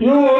you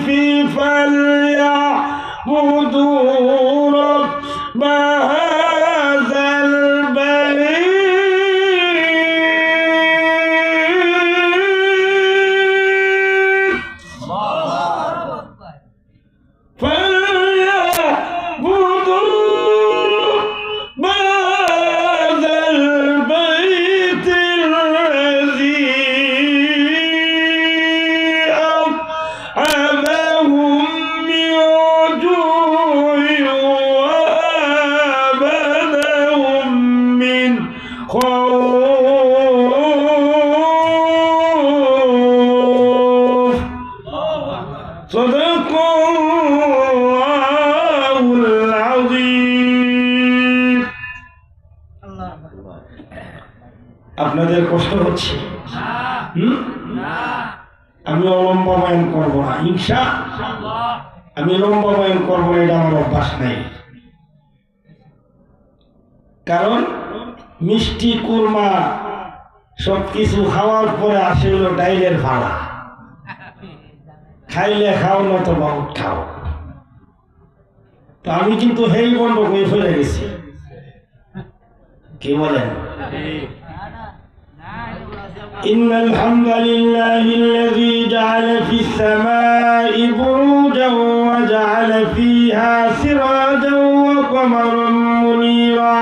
والصيف فليعبدوا صدق الله العظيم আপনাদের কষ্ট হচ্ছে হুম? আমি লম্বা বয়ান করবো না হিংসা আমি লম্বা বয়ান করবো না এটা আমার অভ্যাস নেই কারণ মিষ্টি কুরমা সব কিছু খাওয়ার পরে আসে হলো ডাইলের ভাড়া। খাইলে খাও না তো বহুত খাও তো আমি কিন্তু হেই বন্ধ করে ফেলে গেছি। কি বলেন? إن الحمد لله الذي جعل في السماء بروجا وجعل فيها سراجا وقمرا منيرا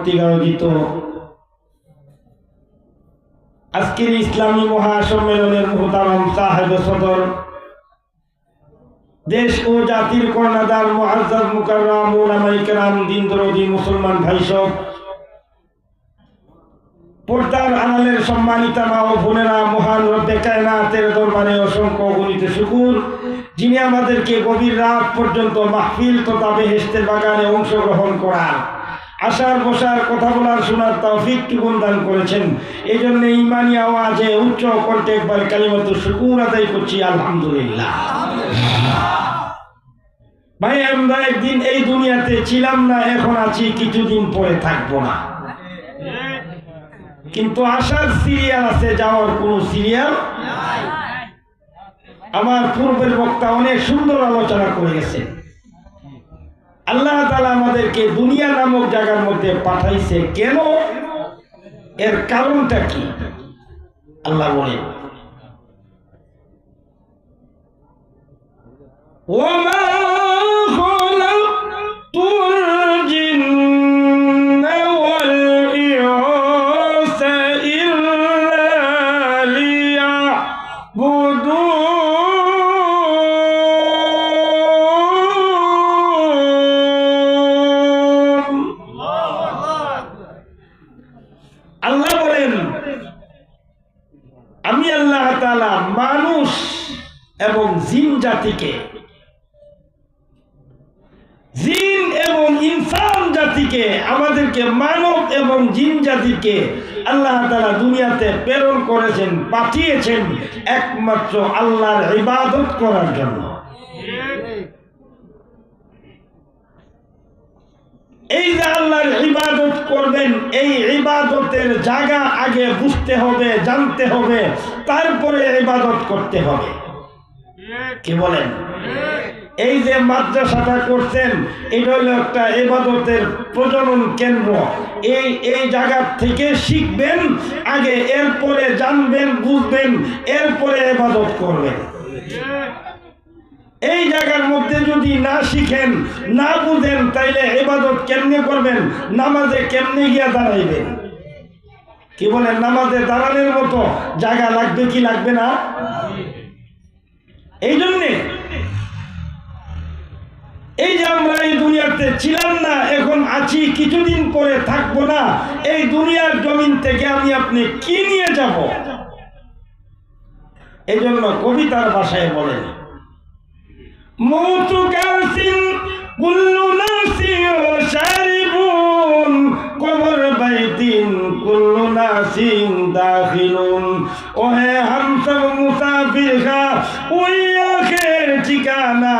কর্তৃক আয়োজিত আজকের ইসলামী মহাসম্মেলনের মুহতারাম সাহেব সদর। দেশ ও জাতির কর্ণাদার মুআজ্জাজ মুকাররাম ওলামাই কেরাম, দিন দরদি মুসলমান ভাই সব পর্দার আড়ালের সম্মানিতা মা ও বোনেরা, মহান রব্বে কায়নাতের দরবারে অসংখ্য গণিত শুকুর, যিনি আমাদেরকে গভীর রাত পর্যন্ত মাহফিল তথা বেহেস্তের বাগানে অংশগ্রহণ করার আসার বসার কথা বলার, শোনার তৌফিক টুকুন দান করেছেন। এই জন্য ইমানি আওয়াজে উচ্চ কণ্ঠে একবার কালিমত শুকুর আদায় করছি, আলহামদুলিল্লাহ। ভাই, আমরা একদিন এই দুনিয়াতে ছিলাম না, এখন আছি, কিছুদিন পরে থাকব না। কিন্তু আসার সিরিয়াল আছে, যাওয়ার কোন সিরিয়াল আমার পূর্বের বক্তা অনেক সুন্দর আলোচনা করে গেছে আল্লাহ তালা আমাদেরকে দুনিয়া নামক জায়গার মধ্যে পাঠাইছে কেন এর কারণটা কি আল্লাহ বলে, ওমা Boy! জাতিকে। জিন এবং ইনসান জাতিকে, আমাদেরকে মানব এবং জিন জাতিকে আল্লাহ তাআলা দুনিয়াতে প্রেরণ করেছেন, পাঠিয়েছেন একমাত্র আল্লাহর ইবাদত করার জন্য। এই যে আল্লাহর ইবাদত করবেন, এই ইবাদতের জায়গা আগে বুঝতে হবে, জানতে হবে, তারপরে ইবাদত করতে হবে। কি বলেন? এই যে মাদ্রাসাটা করছেন, এটা হলো একটা এবাদতের প্রজনন কেন্দ্র। এই এই জায়গা থেকে শিখবেন, আগে এরপরে জানবেন, বুঝবেন, এরপরে এবাদত করবেন। এই জায়গার মধ্যে যদি না শিখেন, না বুঝেন, তাইলে এবাদত কেমনে করবেন? নামাজে কেমনে গিয়া দাঁড়াইবেন? কি বলেন, নামাজে দাঁড়ানোর মতো জায়গা লাগবে কি লাগবে না? এই জন্যে এই যে আমরা এই দুনিয়াতে ছিলাম না, এখন আছি, কিছুদিন পরে থাকব না, এই দুনিয়ার জমিন থেকে আমি আপনি কি নিয়ে যাব? এই জন্য কবিতার ভাষায় ও ওহে হামসব মুসাফির খা ঠিকানা